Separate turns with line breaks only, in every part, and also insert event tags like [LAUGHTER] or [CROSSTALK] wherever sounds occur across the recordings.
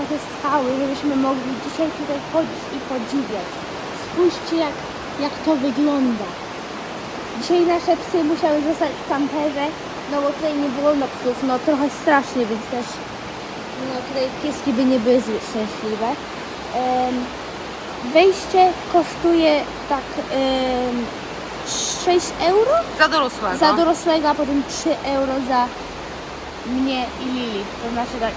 wyrzeźbiała te skały, żebyśmy mogli dzisiaj tutaj chodzić i podziwiać. Spójrzcie jak, jak to wygląda. Dzisiaj nasze psy musiały zostać w kamperze, no bo tutaj nie wolno psów, no trochę strasznie, więc też no tutaj pieski by nie były zbyt szczęśliwe. Wejście kosztuje tak em, 6 euro
Za dorosłego.
za dorosłego, a potem 3 euro za mnie i Lili. To znaczy tak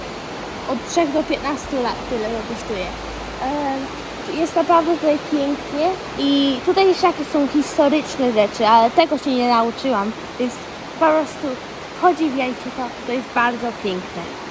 od 3 do 15 lat tyle to kosztuje. Jest naprawdę tutaj pięknie i tutaj jeszcze jakieś są historyczne rzeczy, ale tego się nie nauczyłam, więc po prostu podziwiajcie to, to jest bardzo piękne.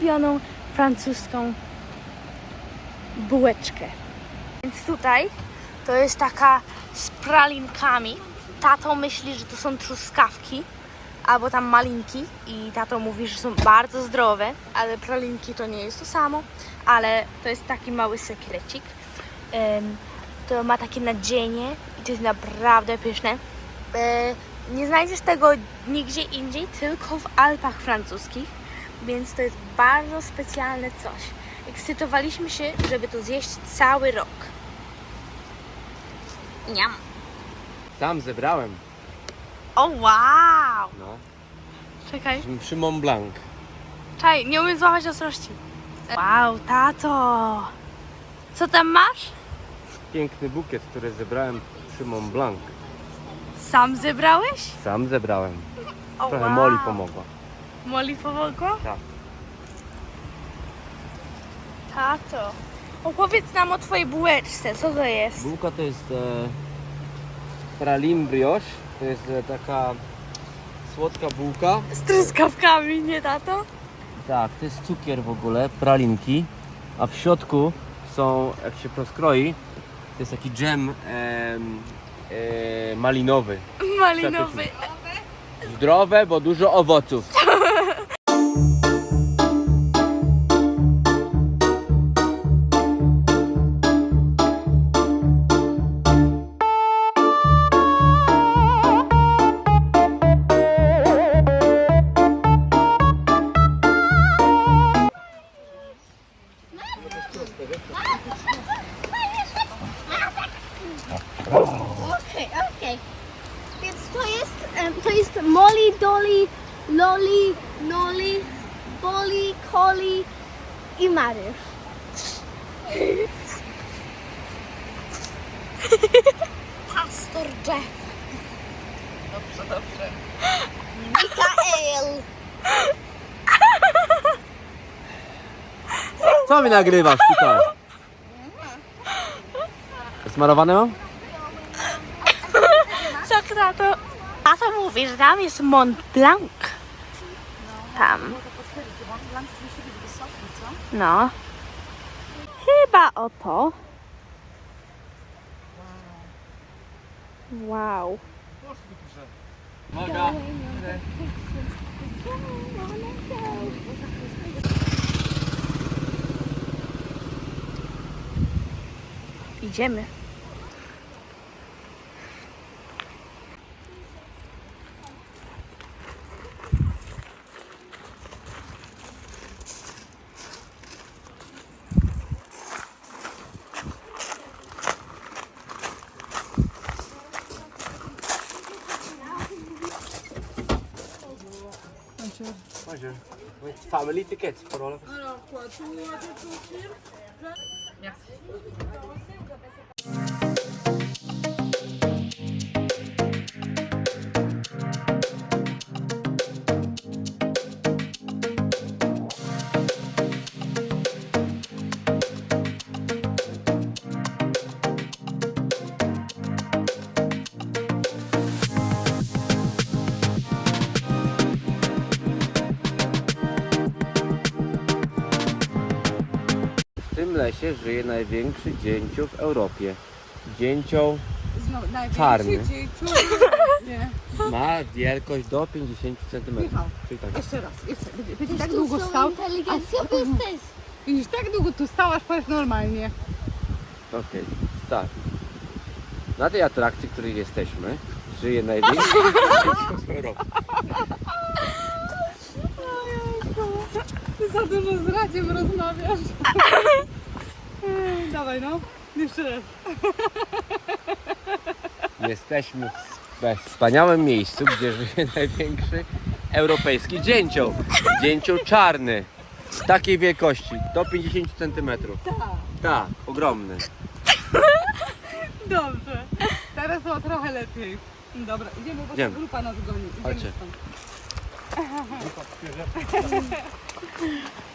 Ulubioną francuską bułeczkę. Więc tutaj to jest taka z pralinkami. Tato myśli, że to są truskawki albo tam malinki i tato mówi, że są bardzo zdrowe, ale pralinki to nie jest to samo, ale to jest taki mały sekrecik. To ma takie nadzienie i to jest naprawdę pyszne. E, nie znajdziesz tego nigdzie indziej, tylko w Alpach francuskich, więc to jest bardzo specjalne coś. Ekscytowaliśmy się, żeby to zjeść cały rok. Niam.
Sam zebrałem.
O wow!
No.
Czekaj,
przy Mont Blanc.
czaj, nie umiem złapać ostrości. Wow, tato! Co tam masz?
Piękny bukiet, który zebrałem przy Mont Blanc.
Sam zebrałeś?
Sam zebrałem.
O,
Trochę
wow.
Moli pomogła.
Moli pomogła?
Tak.
Tato, opowiedz nam o twojej bułeczce, co to jest?
Bułka to jest e, praline brioche. To jest e, taka słodka bułka.
Z truskawkami, nie tato?
Tak, to jest cukier w ogóle, pralinki. A w środku są, jak się proskroi, to jest taki dżem em, e, malinowy.
Malinowy.
Zdrowe, bo dużo owoców.
Pastor Jeff.
Dobrze, dobrze.
Mikael.
Co mi nagrywasz tutaj? Smarowane mam?
Tak, tato. Tato mówi, że tam jest Mont Blanc. Tam. No. Chyba o Wow.
Uwaga!
Idziemy.
sûr.
Je... Oui. Family ticket pour all.
Alors quoi, tout, tout, tout,
tout,
Merci. Tym lesie żyje największy dzięcioł w Europie. Dzięcioł
Znowu, największy
Czarny.
dzieciu. Nie.
ma wielkość do 50 cm.
Michał.
Czyli tak.
Jeszcze raz, jeszcze. Będzie, będzie tak długo stał.
Inteligencja
A-
jesteś.
Widzisz, tak długo tu stał, aż powiesz normalnie.
Okej, start. Na tej atrakcji, w której jesteśmy, żyje największy [LAUGHS] dzięcioł w Europie.
Ty za dużo z Radziem rozmawiasz. [LAUGHS] Ej, Dawaj no, jeszcze raz.
Jesteśmy w we wspaniałym miejscu, gdzie żyje [LAUGHS] największy europejski dzięcioł. Dzięcioł czarny. Takiej wielkości, do 50 cm.
Tak.
Tak, ogromny.
Dobrze. Teraz było trochę lepiej. Dobra, idziemy, bo
Idziemy.
grupa nas goni. Idziemy
Chodźcie.
stąd. [LAUGHS]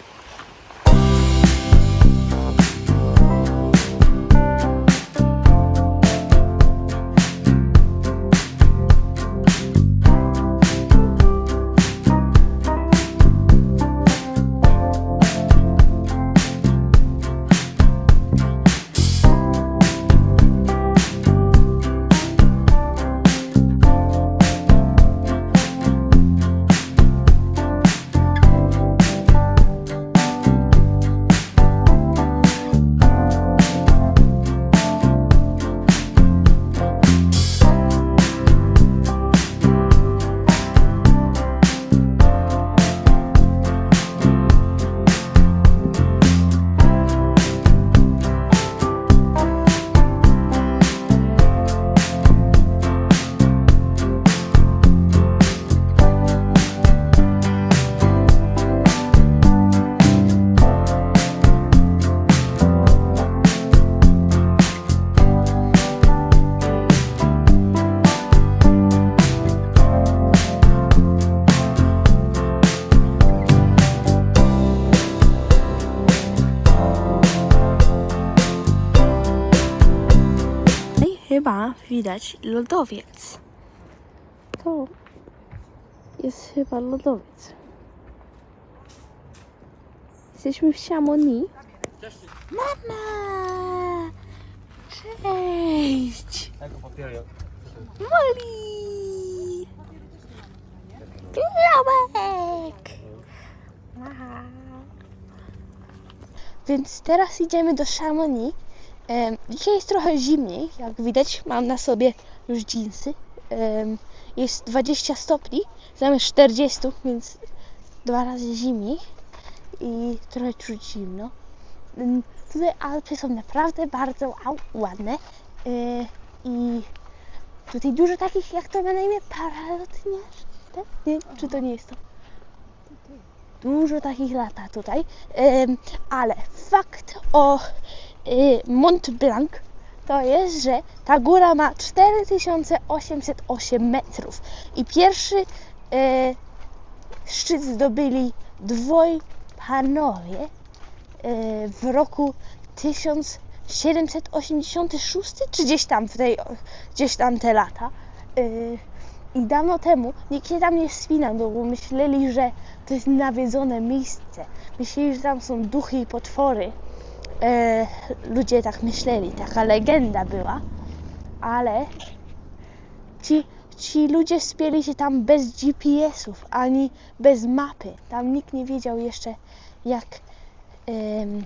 widać lodowiec. To jest chyba lodowiec. Jesteśmy w Chamonix. Mama! Cześć! Molly! Klubek! Aha. Więc teraz idziemy do Chamonix. Em, Dzisiaj jest trochę zimniej, jak widać. Mam na sobie już dżinsy. Jest 20 stopni zamiast 40, więc dwa razy zimniej i trochę czuć zimno. Tutaj Alpy są naprawdę bardzo au- ładne e, i tutaj dużo takich, jak to ma na imię, paralotniarzy. Tak? Nie, czy to nie jest to? Dużo takich lata tutaj, ale fakt o y, Mont Blanc to jest, że ta góra ma 4808 metrów. I pierwszy y, szczyt zdobyli dwoj panowie y, w roku 1786 czy gdzieś tam w tej, gdzieś tam te lata. Y, i dawno temu nikt się tam nie wspinał, bo myśleli, że to jest nawiedzone miejsce. Myśleli, że tam są duchy i potwory e, ludzie tak myśleli, taka legenda była, ale ci, ci ludzie spieli się tam bez GPS-ów, ani bez mapy. Tam nikt nie wiedział jeszcze, jak, em,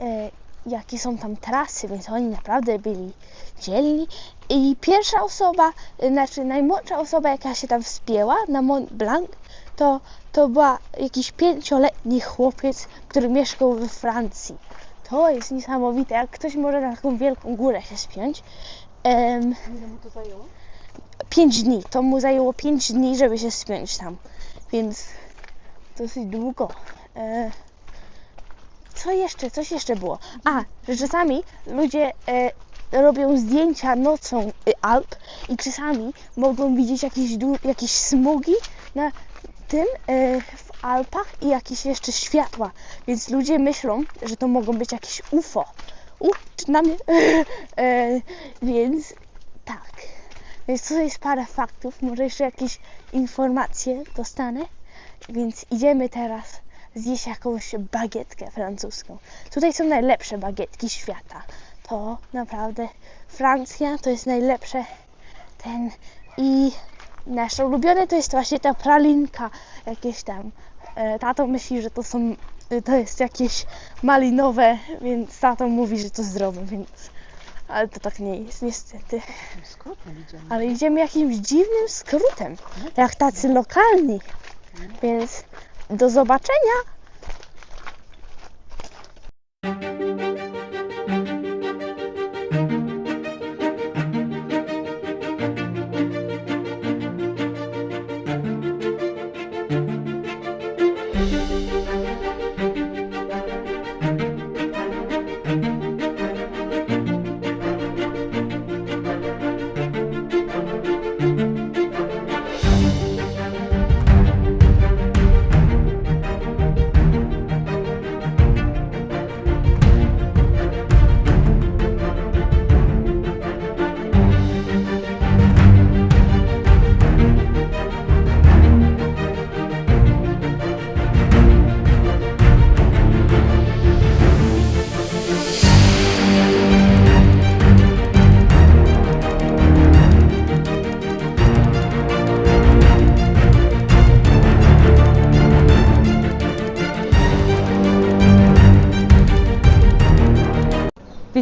e, jakie są tam trasy, więc oni naprawdę byli dzielni. I pierwsza osoba, znaczy najmłodsza osoba, jaka się tam wspięła na Mont Blanc, to, to była jakiś pięcioletni chłopiec, który mieszkał we Francji. To jest niesamowite, jak ktoś może na taką wielką górę się spiąć. Em,
Ile mu to zajęło?
5 dni. To mu zajęło 5 dni, żeby się spiąć tam. Więc dosyć długo. E, co jeszcze? Coś jeszcze było. A, że czasami ludzie e, robią zdjęcia nocą y, Alp i czasami mogą widzieć jakieś, jakieś smugi na tym e, w Alpach i jakieś jeszcze światła. Więc ludzie myślą, że to mogą być jakieś UFO. U, czy na mnie? [LAUGHS] e, więc tak. Więc to jest parę faktów. Może jeszcze jakieś informacje dostanę. Więc idziemy teraz zjeść jakąś bagietkę francuską. Tutaj są najlepsze bagietki świata. To naprawdę Francja to jest najlepsze ten i nasze ulubione to jest właśnie ta pralinka jakieś tam. E, Tato myśli, że to są y, to jest jakieś malinowe, więc tato mówi, że to zdrowe, więc ale to tak nie jest niestety.
Skrótem idziemy.
Ale idziemy jakimś dziwnym skrótem, jak tacy lokalni. Więc do zobaczenia.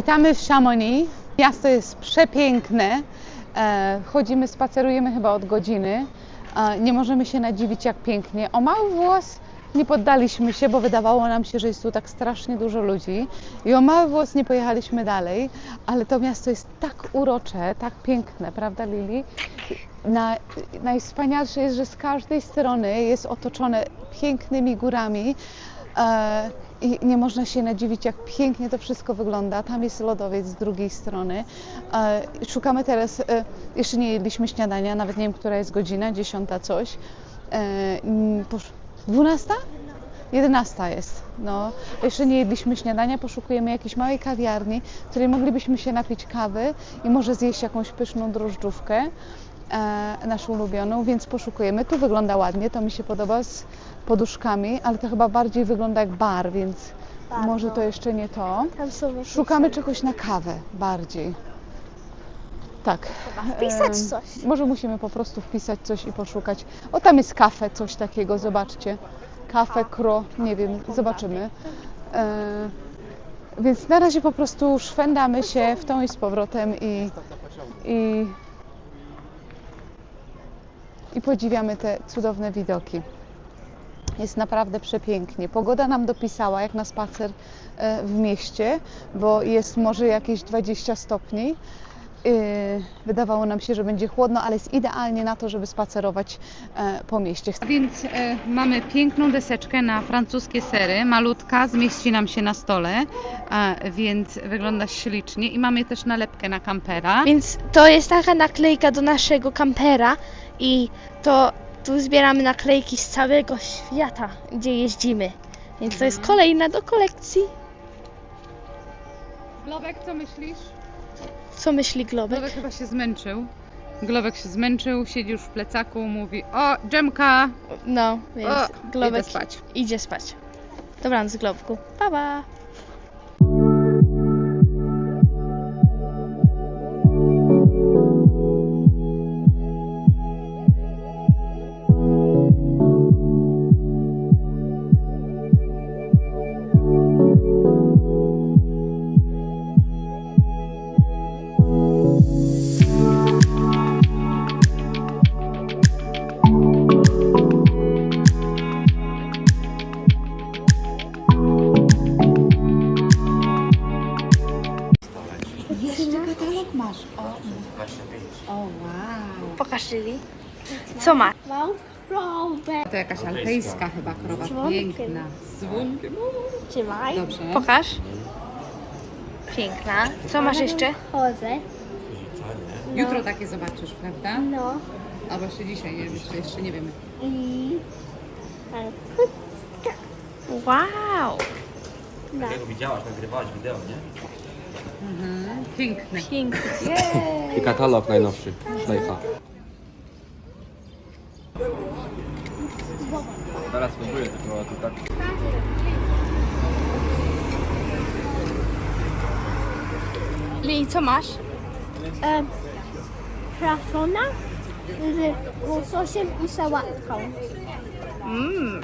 Witamy w Chamonix. Miasto jest przepiękne. E, chodzimy, spacerujemy chyba od godziny. E, nie możemy się nadziwić, jak pięknie. O mały włos nie poddaliśmy się, bo wydawało nam się, że jest tu tak strasznie dużo ludzi. I o mały włos nie pojechaliśmy dalej, ale to miasto jest tak urocze, tak piękne, prawda, Lili? Na, najwspanialsze jest, że z każdej strony jest otoczone pięknymi górami. E, I nie można się nadziwić, jak pięknie to wszystko wygląda. Tam jest lodowiec z drugiej strony. E, Szukamy teraz, e, jeszcze nie jedliśmy śniadania, nawet nie wiem, która jest godzina, dziesiąta coś. E, Dwunasta? 11 jest. No, jeszcze nie jedliśmy śniadania, poszukujemy jakiejś małej kawiarni, w której moglibyśmy się napić kawy i może zjeść jakąś pyszną drożdżówkę, e, naszą ulubioną, więc poszukujemy. Tu wygląda ładnie, to mi się podoba z poduszkami, ale to chyba bardziej wygląda jak bar, więc może to jeszcze nie to.
Tam są jakieś-
Szukamy czegoś na kawę bardziej. Tak.
wpisać
Em,
coś.
Może musimy po prostu wpisać coś i poszukać. O, tam jest kafe, coś takiego, zobaczcie. Kafe, kro, nie wiem, zobaczymy. E, więc na razie po prostu szwendamy się w tą i z powrotem i, i, i podziwiamy te cudowne widoki. Jest naprawdę przepięknie. Pogoda nam dopisała jak na spacer e, w mieście, bo jest może jakieś 20 stopni. Yy, Wydawało nam się, że będzie chłodno, ale jest idealnie na to, żeby spacerować e, po mieście. Więc e, mamy piękną deseczkę na francuskie sery, malutka, zmieści nam się na stole, e, więc wygląda ślicznie. I mamy też nalepkę na kampera.
Więc to jest taka naklejka do naszego kampera i to tu zbieramy naklejki z całego świata, gdzie jeździmy. Więc to jest kolejna do kolekcji.
Globek, co myślisz?
Co myśli Globek?
Globek chyba się zmęczył. Globek się zmęczył, siedzi już w plecaku, mówi o, dżemka,
No, więc
o,
Globek
idę spać.
idzie spać. Dobranoc Globku. Pa, pa. katalog masz. O, o wow. Pokaż Lili. Co ma? Wow, krowę.
To jakaś alpejska chyba krowa. Piękna. Z dzwonkiem.
Trzymaj.
Dobrze.
Pokaż. Piękna. Co masz jeszcze?
Chodzę.
Jutro no. takie zobaczysz, prawda?
No.
Albo jeszcze dzisiaj, nie wiem, jeszcze nie wiemy.
I... Ale kucka.
Wow. Tak.
Tego widziałaś, nagrywałaś wideo, nie?
Mhm. Piękne.
Pięknie.
I katalog najnowszy, szlejfa. Teraz spróbuję tylko tu tak.
Lili, co masz?
e, krafona z łososiem i sałatką.
Mmm,